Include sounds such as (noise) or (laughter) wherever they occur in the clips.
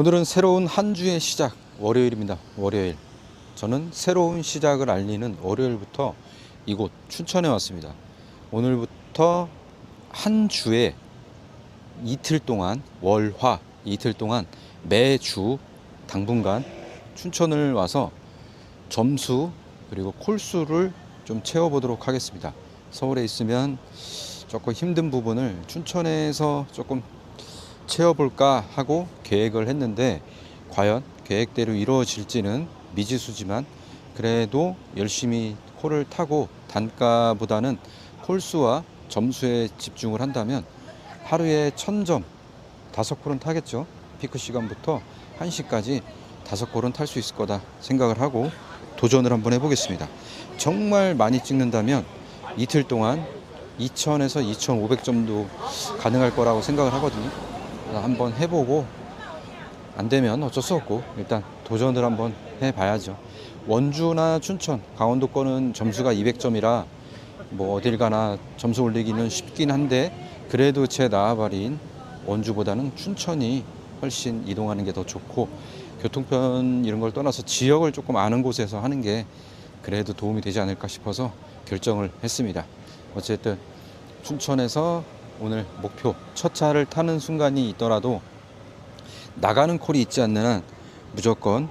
오늘은 새로운 한 주의 시작 월요일입니다. 월요일. 저는 새로운 시작을 알리는 월요일부터 이곳 춘천에 왔습니다. 오늘부터 한 주에 이틀 동안 월화 이틀 동안 매주 당분간 춘천을 와서 점수 그리고 콜수를 좀 채워보도록 하겠습니다. 서울에 있으면 조금 힘든 부분을 춘천에서 조금 채워볼까 하고 계획을 했는데 과연 계획대로 이루어질지는 미지수지만 그래도 열심히 콜을 타고 단가보다는 콜수와 점수에 집중을 한다면 하루에 1000점 다섯 콜은 타겠죠. 피크 시간부터 1시까지 다섯 콜은 탈 수 있을 거다 생각을 하고 도전을 한번 해보겠습니다. 정말 많이 찍는다면 이틀 동안 2000에서 2500점도 가능할 거라고 생각을 하거든요. 한번 해보고 안 되면 어쩔 수 없고 일단 도전을 한번 해봐야죠. 원주나 춘천, 강원도 거는 점수가 200점이라 뭐 어딜 가나 점수 올리기는 쉽긴 한데 그래도 제 나아발인 원주보다는 춘천이 훨씬 이동하는 게 더 좋고 교통편 이런 걸 떠나서 지역을 조금 아는 곳에서 하는 게 그래도 도움이 되지 않을까 싶어서 결정을 했습니다. 어쨌든 춘천에서 오늘 목표 첫 차를 타는 순간이 있더라도 나가는 콜이 있지 않는 한 무조건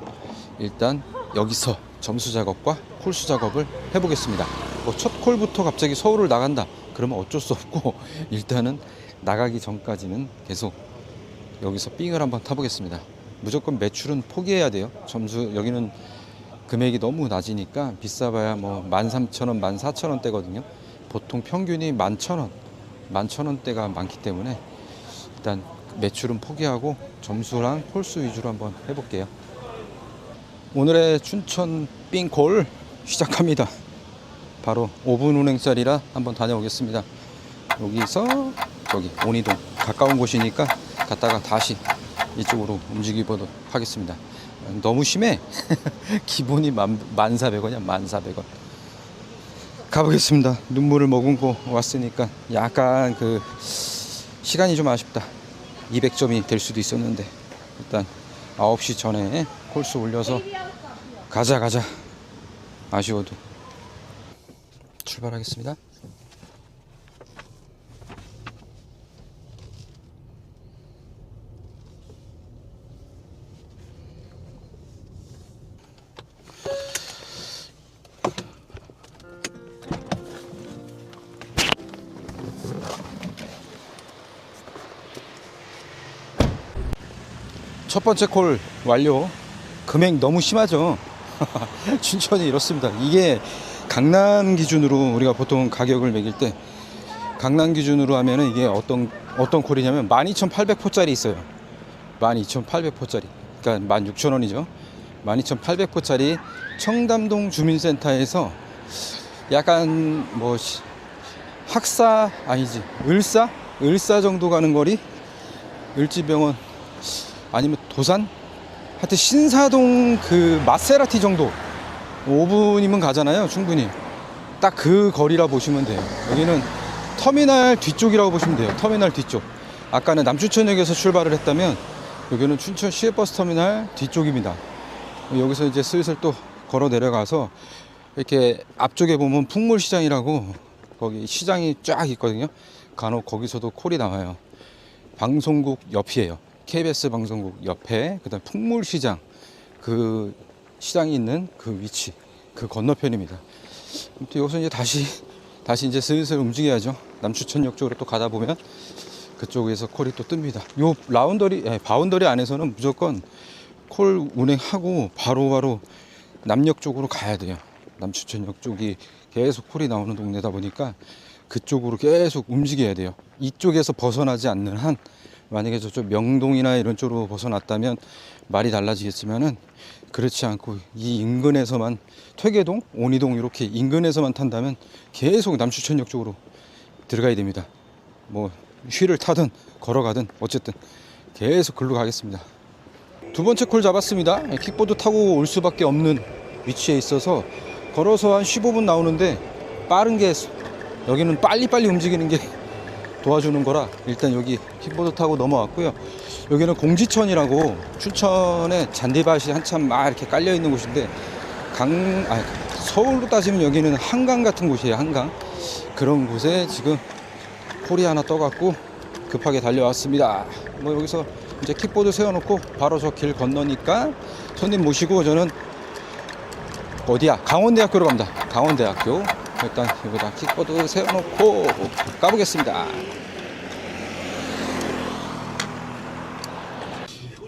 일단 여기서 점수 작업과 콜수 작업을 해보겠습니다. 뭐 첫 콜부터 갑자기 서울을 나간다. 그러면 어쩔 수 없고 (laughs) 일단은 나가기 전까지는 계속 여기서 삥을 한번 타보겠습니다. 무조건 매출은 포기해야 돼요. 점수 여기는 금액이 너무 낮으니까 비싸봐야 뭐 13,000원, 14,000원대거든요. 보통 평균이 11,000원, 11,000원대가 많기 때문에 일단 매출은 포기하고 점수랑 홀수 위주로 한번 해볼게요. 오늘의 춘천 삥콜 시작합니다. 바로 5분 운행짜리라 한번 다녀오겠습니다. 여기서 저기 온이동 가까운 곳이니까 갔다가 다시 이쪽으로 움직이도록 하겠습니다. 너무 심해. (laughs) 기본이 만, 1,400원이야, 1,400원. 가보겠습니다. 눈물을 머금고 왔으니까 약간 그 시간이 좀 아쉽다. 200점이 될 수도 있었는데 일단 9시 전에 콜수 올려서 가자 가자. 아쉬워도 출발하겠습니다. 첫 번째 콜 완료. 금액 너무 심하죠. (laughs) 춘천이 이렇습니다. 이게 강남 기준으로 우리가 보통 가격을 매길 때 강남 기준으로 하면은 이게 어떤 어떤 콜이냐면 12,800포짜리 있어요. 12,800포짜리. 그러니까 16,000원이죠. 12,800포짜리 청담동 주민센터에서 약간 뭐 시- 학사 아니지 을사 을사 정도 가는 거리 을지병원 아니면 도산? 하여튼 신사동 그 마세라티 정도. 5분이면 가잖아요 충분히. 딱 그 거리라 보시면 돼요. 여기는 터미널 뒤쪽이라고 보시면 돼요 터미널 뒤쪽. 아까는 남춘천역에서 출발을 했다면 여기는 춘천 시외버스 터미널 뒤쪽입니다. 여기서 이제 슬슬 또 걸어 내려가서 이렇게 앞쪽에 보면 풍물시장이라고 거기 시장이 쫙 있거든요. 간혹 거기서도 콜이 나와요. 방송국 옆이에요. KBS 방송국 옆에 그다음 풍물시장 그 시장이 있는 그 위치 그 건너편입니다. 아무튼 여기서 이제 다시 다시 이제 슬슬 움직여야죠. 남추천역 쪽으로 또 가다 보면 그쪽에서 콜이 또 뜹니다. 요 라운더리 예, 바운더리 안에서는 무조건 콜 운행하고 바로바로 남역 쪽으로 가야 돼요. 남추천역 쪽이 계속 콜이 나오는 동네다 보니까 그쪽으로 계속 움직여야 돼요. 이쪽에서 벗어나지 않는 한 만약에 저쪽 명동이나 이런 쪽으로 벗어났다면 말이 달라지겠지만은 그렇지 않고 이 인근에서만 퇴계동, 온이동 이렇게 인근에서만 탄다면 계속 남추천역 쪽으로 들어가야 됩니다. 뭐 휘를 타든 걸어가든 어쨌든 계속 글로 가겠습니다. 두 번째 콜 잡았습니다. 킥보드 타고 올 수밖에 없는 위치에 있어서 걸어서 한 15분 나오는데 빠른 게 여기는 빨리빨리 움직이는 게 도와주는 거라 일단 여기 킥보드 타고 넘어왔고요. 여기는 공지천이라고 춘천에 잔디밭이 한참 막 이렇게 깔려 있는 곳인데 강, 아, 서울로 따지면 여기는 한강 같은 곳이에요. 한강 그런 곳에 지금 콜이 하나 떠갖고 급하게 달려왔습니다. 뭐 여기서 이제 킥보드 세워놓고 바로 저 길 건너니까 손님 모시고 저는 어디야? 강원대학교로 갑니다. 강원대학교. 일단 여기다 킥보드 세워놓고 가보겠습니다.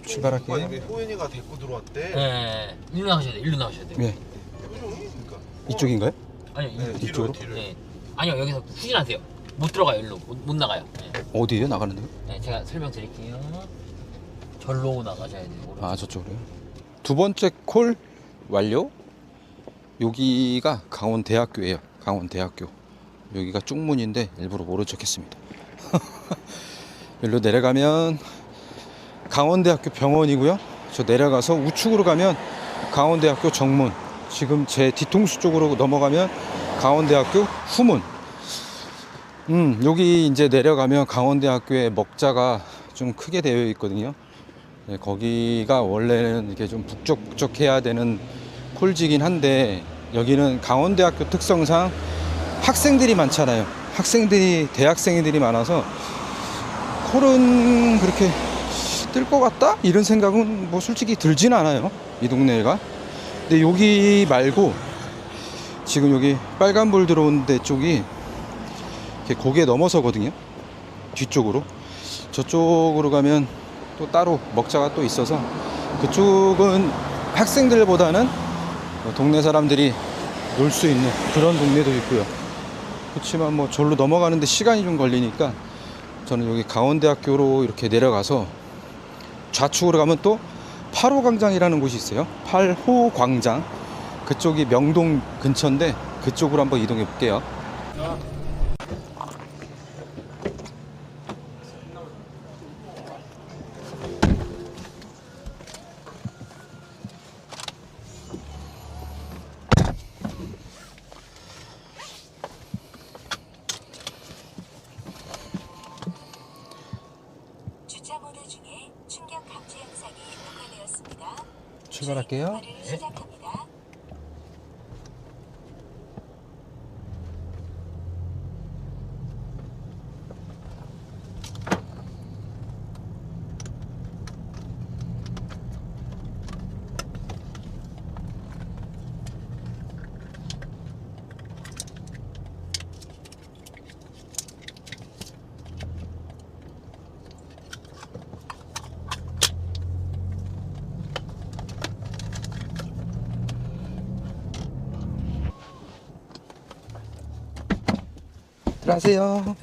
출발할게요. 호연이가 데리고 들어왔대. 네, 일로 나가셔야 돼. 일로 나가셔야 돼. 예, 그러니까 이쪽인가요? 아니요, 이- 네, 이쪽으로? 뒤로 뒤로. 네. 아니요, 여기서 후진하세요. 못 들어가요, 일로. 못, 못 나가요. 네. 어디에요? 나가는데요? 네, 제가 설명드릴게요. 절로 나가셔야 돼요. 오른쪽. 아 저쪽으로요. 두 번째 콜 완료. 여기가 강원대학교예요. 강원대학교. 여기가 쪽문인데 일부러 모른 척했습니다. (laughs) 여기로 내려가면 강원대학교 병원이고요. 저 내려가서 우측으로 가면 강원대학교 정문. 지금 제 뒤통수 쪽으로 넘어가면 강원대학교 후문. 음, 여기 이제 내려가면 강원대학교의 먹자가 좀 크게 되어 있거든요. 네, 거기가 원래는 이렇게 좀 북적북적해야 되는 콜지긴 한데 여기는 강원대학교 특성상 학생들이 많잖아요. 학생들이 대학생들이 많아서 콜은 그렇게 뜰 것 같다 이런 생각은 뭐 솔직히 들진 않아요. 이 동네가. 근데 여기 말고 지금 여기 빨간불 들어온 데 쪽이 이렇게 고개 넘어서거든요. 뒤쪽으로. 저쪽으로 가면 또 따로 먹자가 또 있어서 그쪽은 학생들보다는 뭐 동네 사람들이 놀 수 있는 그런 동네도 있고요. 그렇지만 뭐 절로 넘어가는데 시간이 좀 걸리니까 저는 여기 강원대학교로 이렇게 내려가서 좌측으로 가면 또 8호 광장이라는 곳이 있어요. 8호 광장. 그쪽이 명동 근처인데 그쪽으로 한번 이동해 볼게요. 주차 모드 중에 충격 감지 영상이 녹화되었습니다. 출발할게요. 주 들어가세요.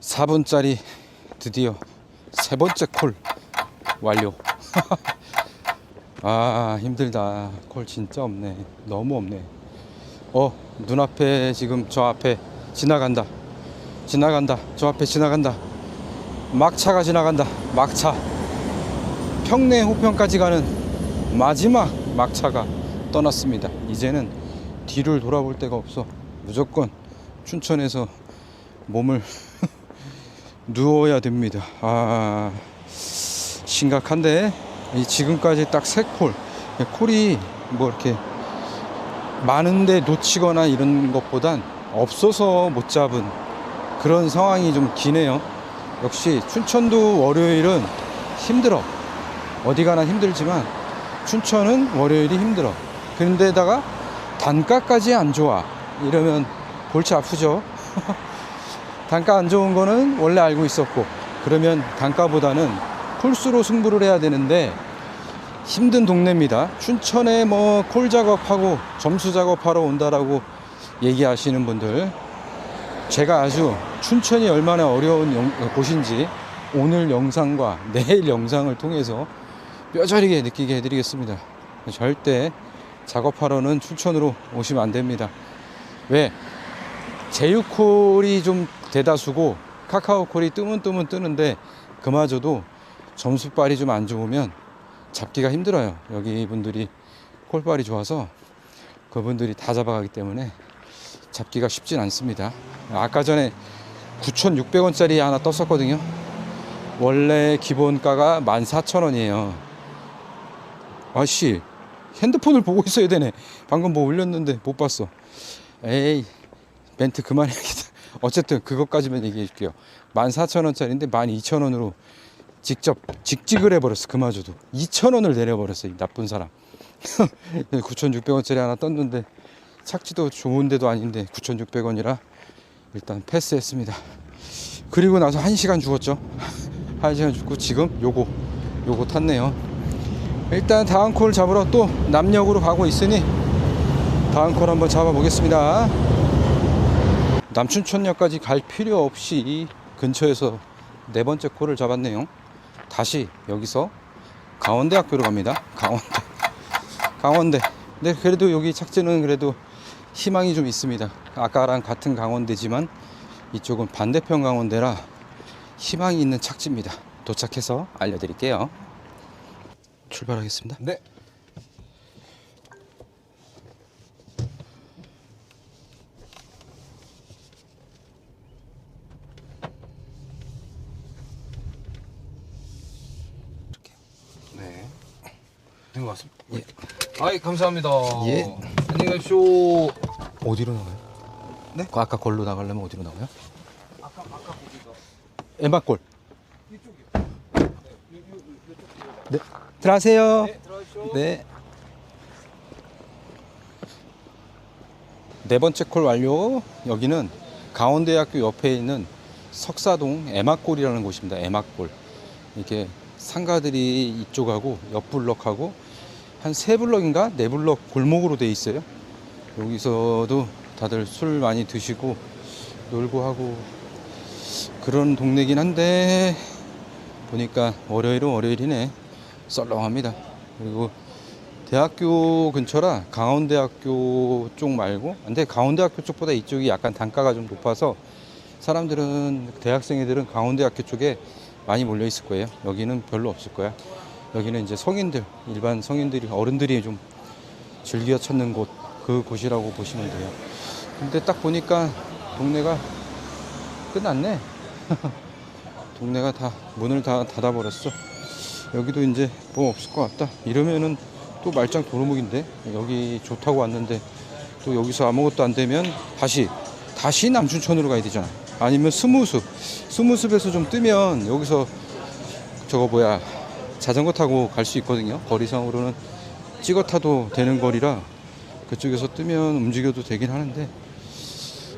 4분짜리 드디어 세 번째 콜 완료. (laughs) 아 힘들다. 콜 진짜 없네. 너무 없네. 어 눈앞에 지금 저 앞에 지나간다. 지나간다. 저 앞에 지나간다. 막차가 지나간다. 막차. 평내 호평까지 가는 마지막 막차가 떠났습니다. 이제는 뒤를 돌아볼 데가 없어. 무조건 춘천에서 몸을 (laughs) 누워야 됩니다. 아, 심각한데 이 지금까지 딱 세 콜. 콜이 뭐 이렇게 많은데 놓치거나 이런 것보단 없어서 못 잡은 그런 상황이 좀 기네요. 역시 춘천도 월요일은 힘들어. 어디 가나 힘들지만 춘천은 월요일이 힘들어. 그런데다가 단가까지 안 좋아. 이러면 골치 아프죠. (laughs) 단가 안 좋은 거는 원래 알고 있었고 그러면 단가보다는 콜수로 승부를 해야 되는데 힘든 동네입니다. 춘천에 뭐 콜 작업하고 점수 작업하러 온다라고 얘기하시는 분들 제가 아주 춘천이 얼마나 어려운 영- 곳인지 오늘 영상과 (laughs) 내일 영상을 통해서 뼈저리게 느끼게 해드리겠습니다. 절대 작업하러는 춘천으로 오시면 안 됩니다. 왜? 제휴콜이 좀 대다수고 카카오콜이 뜨문뜨문 뜨는데 그마저도 점수빨이 좀 안 좋으면 잡기가 힘들어요. 여기 분들이 콜빨이 좋아서 그분들이 다 잡아가기 때문에 잡기가 쉽진 않습니다. 아까 전에 9,600원짜리 하나 떴었거든요. 원래 기본가가 14,000원이에요. 아씨, 핸드폰을 보고 있어야 되네. 방금 뭐 올렸는데 못 봤어. 에이, 멘트 그만해야겠다. (laughs) 어쨌든 그것까지만 얘기해 줄게요. 14,000원짜리인데 12,000원으로 직접 직직을 해버렸어. 그마저도 2,000원을 내려버렸어. 이 나쁜 사람. (laughs) 9,600원짜리 하나 떴는데 착지도 좋은 데도 아닌데 9,600원이라 일단 패스했습니다. 그리고 나서 1시간 죽었죠. (laughs) 1시간 죽고 지금 요거 요거 탔네요. 일단 다음 콜 잡으러 또 남역으로 가고 있으니 다음 콜 한번 잡아 보겠습니다. 남춘천역까지 갈 필요 없이 근처에서 네 번째 콜을 잡았네요. 다시 여기서 강원대학교로 갑니다. 강원대. 강원대. 근데 그래도 여기 착지는 그래도 희망이 좀 있습니다. 아까랑 같은 강원대지만 이쪽은 반대편 강원대라 희망이 있는 착지입니다. 도착해서 알려드릴게요. 출발하겠습니다. 네. 네. 된것 같습니다. 예. 아이 감사합니다. 예. 안녕히 가십시오. 어디로 나가요? 네? 그 아까 걸로 나가려면 어디로 나가요? 아까 아까 거기가 에마골. 네. 들어가세요. 네. 네 번째 콜 완료. 여기는 강원대학교 옆에 있는 석사동 에마골이라는 곳입니다. 에마골. 이렇게 상가들이 이쪽하고 옆 블럭하고 한 세 블럭인가 네 블럭 골목으로 돼 있어요. 여기서도 다들 술 많이 드시고 놀고 하고 그런 동네긴 한데 보니까 월요일은 월요일이네 썰렁합니다 그리고 대학교 근처라 강원대학교 쪽 말고 근데 강원대학교 쪽보다 이쪽이 약간 단가가 좀 높아서 사람들은 대학생애들은 강원대학교 쪽에 많이 몰려 있을 거예요 여기는 별로 없을 거야 여기는 이제 성인들 일반 성인들이 어른들이 좀 즐겨 찾는 곳 그 곳이라고 보시면 돼요. 근데 딱 보니까 동네가 끝났네. (laughs) 동네가 다 문을 다 닫아버렸어. 여기도 이제 뭐 없을 것 같다. 이러면은 또 말짱 도루묵인데 여기 좋다고 왔는데 또 여기서 아무것도 안 되면 다시 다시 남춘천으로 가야 되잖아. 아니면 스무숲 스무숲에서 좀 뜨면 여기서 저거 뭐야 자전거 타고 갈 수 있거든요. 거리상으로는 찍어 타도 되는 거리라 그쪽에서 뜨면 움직여도 되긴 하는데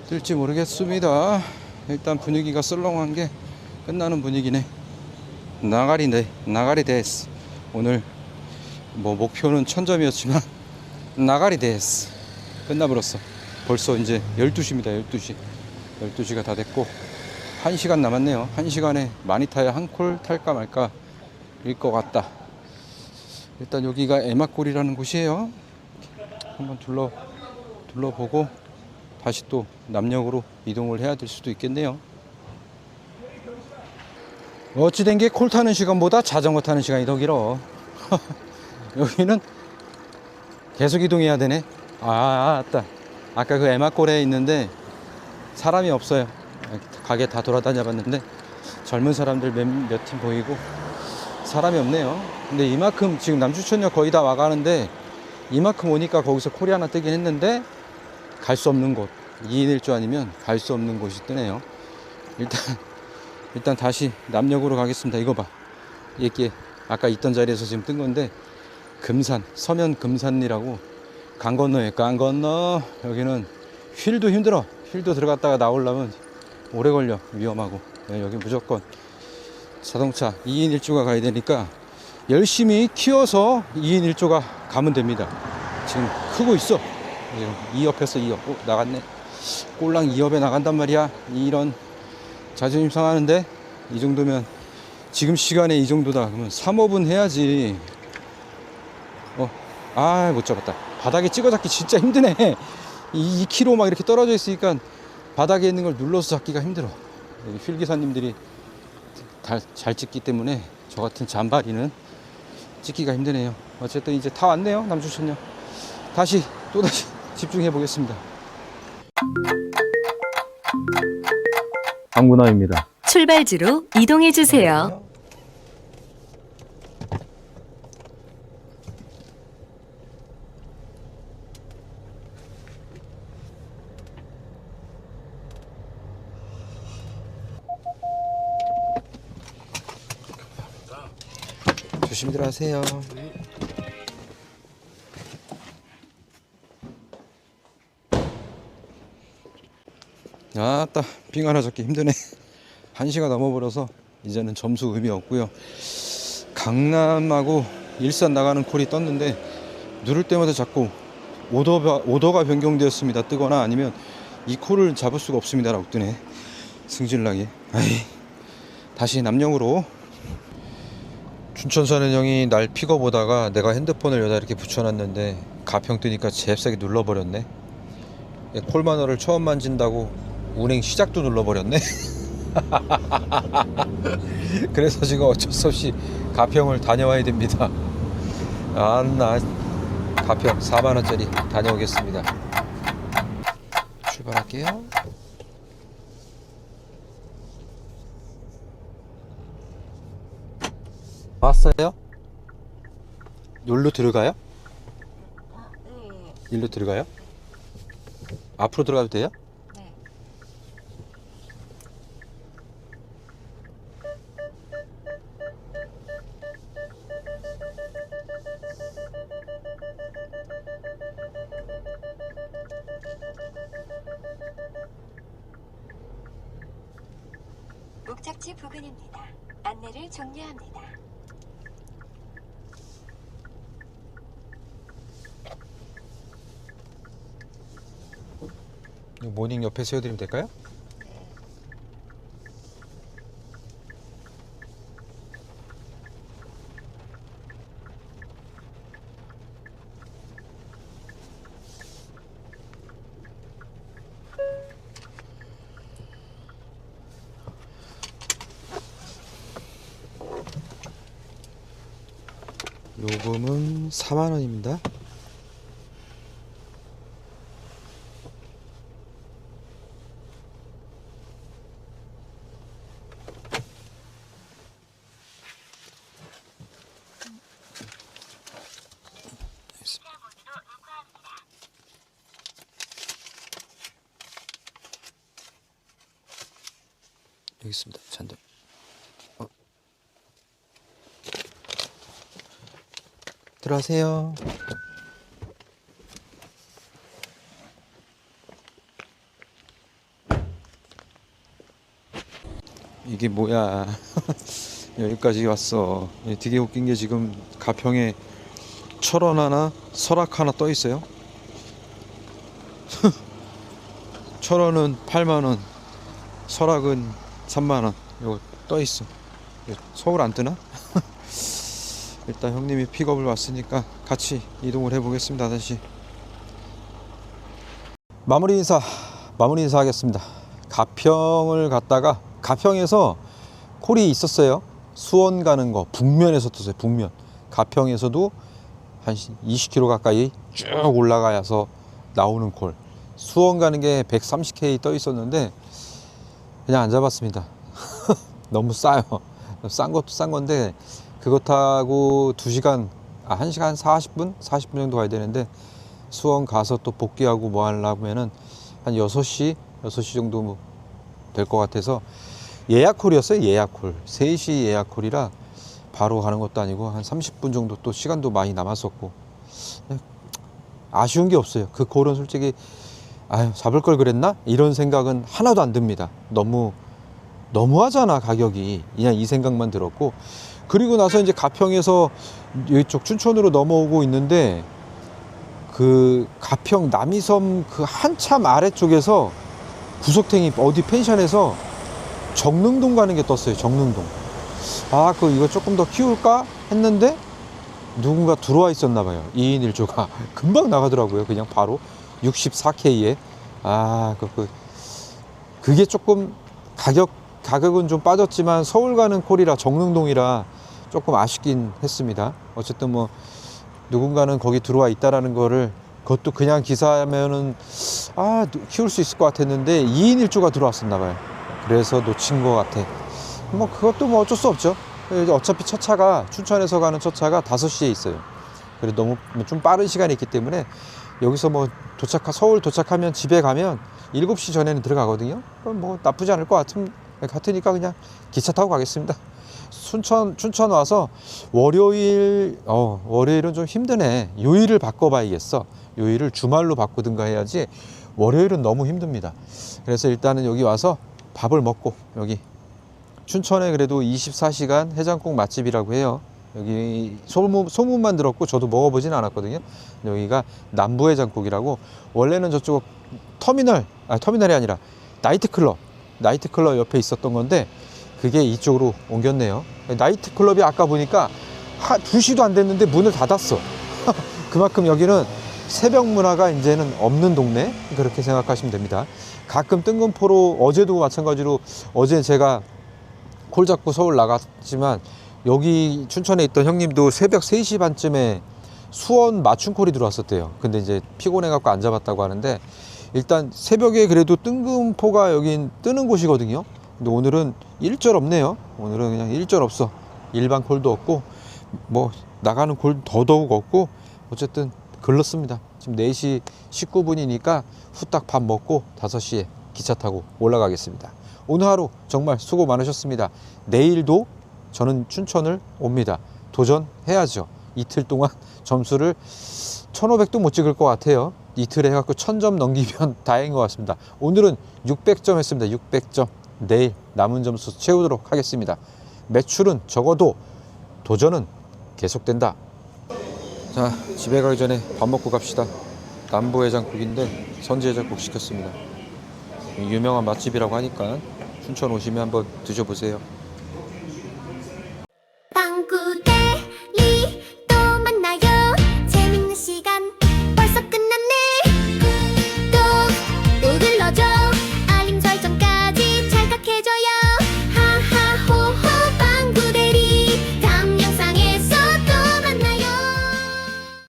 뜰지 모르겠습니다. 일단 분위기가 썰렁한 게 끝나는 분위기네. 나가리네, 나가리 데스. 오늘 뭐 목표는 천점이었지만 나가리 데스. 끝나버렸어. 벌써 이제 12시입니다. 12시. 12시가 다 됐고 1시간 남았네요. 1시간에 많이 타야 한 콜 탈까 말까 일 것 같다. 일단 여기가 에마골이라는 곳이에요. 한번 둘러 둘러보고 다시 또 남역으로 이동을 해야 될 수도 있겠네요. 어찌된 게 콜 타는 시간보다 자전거 타는 시간이 더 길어. (laughs) 여기는 계속 이동해야 되네. 아, 아따. 아까 그 에마골에 있는데 사람이 없어요. 가게 다 돌아다녀 봤는데 젊은 사람들 몇팀 보이고 사람이 없네요. 근데 이만큼 지금 남주천역 거의 다 와가는데 이만큼 오니까 거기서 콜이 하나 뜨긴 했는데 갈 수 없는 곳 2인 1조 아니면 갈 수 없는 곳이 뜨네요 일단 일단 다시 남역으로 가겠습니다 이거 봐 이게 아까 있던 자리에서 지금 뜬 건데 금산 서면 금산리라고 강 건너에 강 건너 여기는 휠도 힘들어 휠도 들어갔다가 나오려면 오래 걸려 위험하고 예, 여기 무조건 자동차 2인 1조가 가야 되니까 열심히 키워서 2인 1조가 가면 됩니다. 지금 크고 있어. 지금 2업에서 2업. 어, 나갔네. 꼴랑 2업에 나간단 말이야. 이런 자존심 상하는데 이 정도면 지금 시간에 이 정도다. 그러면 3업은 해야지. 어, 아, 못 잡았다. 바닥에 찍어 잡기 진짜 힘드네. 이 2kg 막 이렇게 떨어져 있으니까 바닥에 있는 걸 눌러서 잡기가 힘들어. 여기 휠 기사님들이 다- 잘 찍기 때문에 저 같은 잔바리는 찍기가 힘드네요. 어쨌든 이제 다 왔네요. 남주천역. 다시 또 다시 집중해 보겠습니다. 방구나입니다. 출발지로 이동해 주세요. 조심들 하세요. 아따 빙 하나 잡기 힘드네. (laughs) 한 시가 넘어버려서 이제는 점수 의미 없고요. 강남하고 일산 나가는 콜이 떴는데 누를 때마다 자꾸 오더가, 오더가 변경되었습니다. 뜨거나 아니면 이 콜을 잡을 수가 없습니다 라고 뜨네. 승질나게. 아이 다시 남영으로 춘천사는 형이 날 픽업보다가 내가 핸드폰을 여기다 이렇게 붙여놨는데 가평 뜨니까 잽싸게 눌러버렸네 예, 콜마너를 처음 만진다고 운행 시작도 눌러버렸네 (laughs) 그래서 지금 어쩔 수 없이 가평을 다녀와야 됩니다 아나 가평 4만 원짜리 다녀오겠습니다 출발할게요 왔어요? 여기로 들어가요? 일로 들어가요? 앞으로 들어가도 돼요? 목적지 부근입니다. 안내를 종료합니다. 이 모닝 옆에 세워드리면 될까요? 요금은 4만 원입니다. 여기 있습니다. 잔들. 어. 들어가세요. 이게 뭐야? (laughs) 여기까지 왔어. 예, 되게 웃긴 게 지금 가평에 철원 하나, 설악 하나 떠 있어요. (laughs) 철원은 8만 원, 설악은 3만 원. 이거 떠 있어. 서울 안 뜨나? 일단 형님이 픽업을 왔으니까 같이 이동을 해보겠습니다. 다시 마무리 인사 마무리 인사 하겠습니다. 가평을 갔다가 가평에서 콜이 있었어요. 수원 가는 거 북면에서 떴어요. 북면 가평에서도 한 20km 가까이 쭉 올라가서 나오는 콜. 수원 가는 게 130K 떠 있었는데 그냥 안 잡았습니다. (laughs) 너무 싸요. 싼 것도 싼 건데 그것 타고 2시간 아 1시간 40분? 40분 정도 가야 되는데 수원 가서 또 복귀하고 뭐 하려면은 한 6시 6시 정도 될것 같아서 예약콜이었어요. 예약콜. 3시 예약콜이라 바로 가는 것도 아니고 한 30분 정도 또 시간도 많이 남았었고 아쉬운 게 없어요. 그 콜은 솔직히 아유 잡을 걸 그랬나 이런 생각은 하나도 안 듭니다. 너무 너무하잖아 가격이 그냥 이 생각만 들었고 그리고 나서 이제 가평에서 이쪽 춘천으로 넘어오고 있는데 그 가평 남이섬 그 한참 아래쪽에서 구석탱이 어디 펜션에서 정릉동 가는 게 떴어요 정릉동. 아 그 이거 조금 더 키울까 했는데 누군가 들어와 있었나 봐요 2인 1조가. (laughs) 금방 나가더라고요 그냥 바로. 64K에. 아 그, 그 그게 조금 가격 가격은 좀 빠졌지만 서울 가는 콜이라 정릉동이라 조금 아쉽긴 했습니다. 어쨌든 뭐 누군가는 거기 들어와 있다라는 거를 그것도 그냥 기사하면은 아 키울 수 있을 것 같았는데 2인 1조가 들어왔었나 봐요. 그래서 놓친 것 같아. 뭐 그것도 뭐 어쩔 수 없죠. 이제 어차피 첫 차가 춘천에서 가는 첫 차가 5시에 있어요. 그래 너무 좀 빠른 시간이 있기 때문에 여기서 뭐 도착 서울 도착하면 집에 가면 7시 전에는 들어가거든요. 뭐 나쁘지 않을 것 같은 같으니까 그냥 기차 타고 가겠습니다. 춘천 춘천 와서 월요일 어 월요일은 좀 힘드네. 요일을 바꿔봐야겠어. 요일을 주말로 바꾸든가 해야지 월요일은 너무 힘듭니다. 그래서 일단은 여기 와서 밥을 먹고 여기 춘천에 그래도 24시간 해장국 맛집이라고 해요. 여기 소문, 소문만 들었고 저도 먹어보진 않았거든요. 여기가 남부해장국이라고 원래는 저쪽 터미널, 아 터미널이 아니라 나이트클럽, 나이트클럽 옆에 있었던 건데 그게 이쪽으로 옮겼네요. 나이트클럽이 아까 보니까 하, 2시도 안 됐는데 문을 닫았어. (laughs) 그만큼 여기는 새벽 문화가 이제는 없는 동네 그렇게 생각하시면 됩니다. 가끔 뜬금포로 어제도 마찬가지로 어제 제가 콜 잡고 서울 나갔지만 여기 춘천에 있던 형님도 새벽 3시 반쯤에 수원 맞춤콜이 들어왔었대요. 근데 이제 피곤해 갖고 안 잡았다고 하는데 일단 새벽에 그래도 뜬금포가 여긴 뜨는 곳이거든요. 근데 오늘은 일절 없네요. 오늘은 그냥 일절 없어. 일반 콜도 없고 뭐 나가는 콜 더더욱 없고 어쨌든 글렀습니다. 지금 4시 19분이니까 후딱 밥 먹고 5시에 기차 타고 올라가겠습니다. 오늘 하루 정말 수고 많으셨습니다. 내일도 저는 춘천을 옵니다. 도전해야죠. 이틀 동안 (laughs) 점수를 1500도 못 찍을 것 같아요. 이틀 해갖고 1000점 넘기면 (laughs) 다행인 것 같습니다. 오늘은 600점 했습니다. 600점. 내일 남은 점수 채우도록 하겠습니다. 매출은 적어도 도전은 계속된다. 자, 집에 가기 전에 밥 먹고 갑시다. 남부 해장국인데 선지 해장국 시켰습니다. 유명한 맛집이라고 하니까 춘천 오시면 한번 드셔보세요.